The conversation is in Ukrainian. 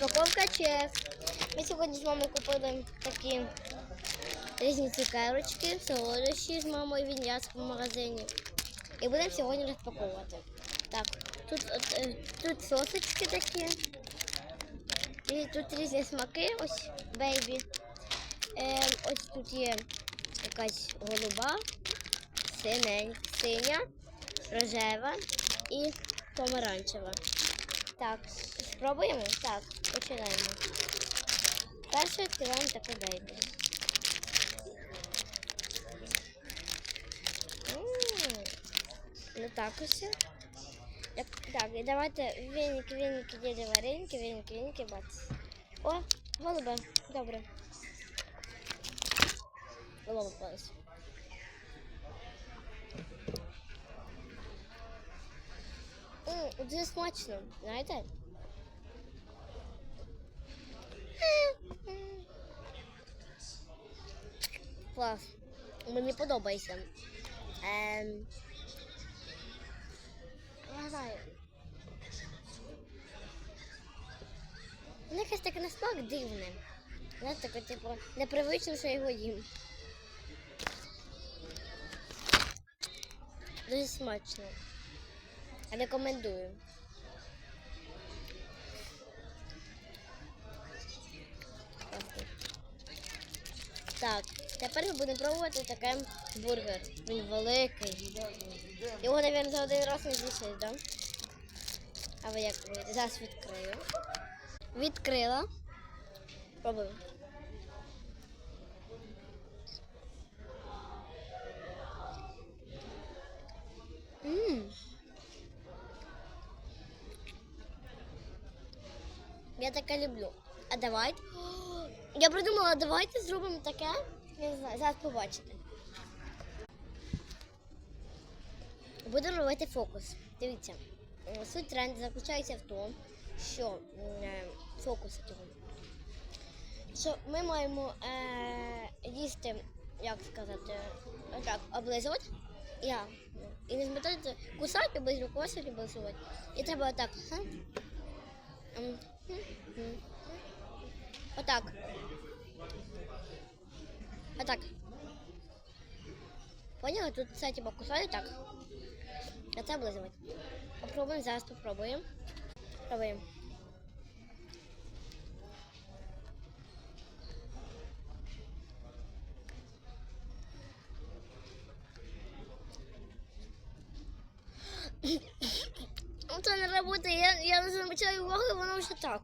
Розпаковка чек. Ми сьогодні з мамою купили такі різні цукерочки, солодощі з мамою в Він'янському магазині. І будемо сьогодні розпаковувати. Так, тут, е, тут сосочки такі. І тут різні смаки, ось бейбі. Е, ось тут є якась голуба, синень, синя, рожева і помаранчева. Так, спробуємо? Так, починаємо. Перше відкриваємо таке бейбі. М, Ну так ось. Так, так, і давайте віники, віники, діди вареники, віники, віники, бац. О, голубе, добре. Голуба попалась. Дуже смачно, знаєте? Клас. Мені подобається. Ем... Не знаю. Воно таке на смак дивне. Знаєте, таке, типу, непривично, що його їм. Дуже смачно. Рекомендую. Так, тепер ми будемо пробувати таке бургер. Він великий. Його, мабуть, за один раз не з'їсиш, так? Да? А ви як думаєте? Зараз відкрию. Відкрила. Пробую. Я таке люблю. А давайте. Я придумала, давайте зробимо таке. Не знаю, зараз побачите. Буду робити фокус. Дивіться, суть тренду заключається в тому, що е, фокус того. Що ми маємо е, їсти, як сказати, так, облизувати. Я. І не змотати кусати, облизувати, кусати, облизувати. І треба отак. Отак. Отак. Поняли? Тут це типа кусати так. А це облизувати. Попробуємо, зараз попробуємо. Пробуємо. Це не працює, я, я не замічаю увагу, воно вже так.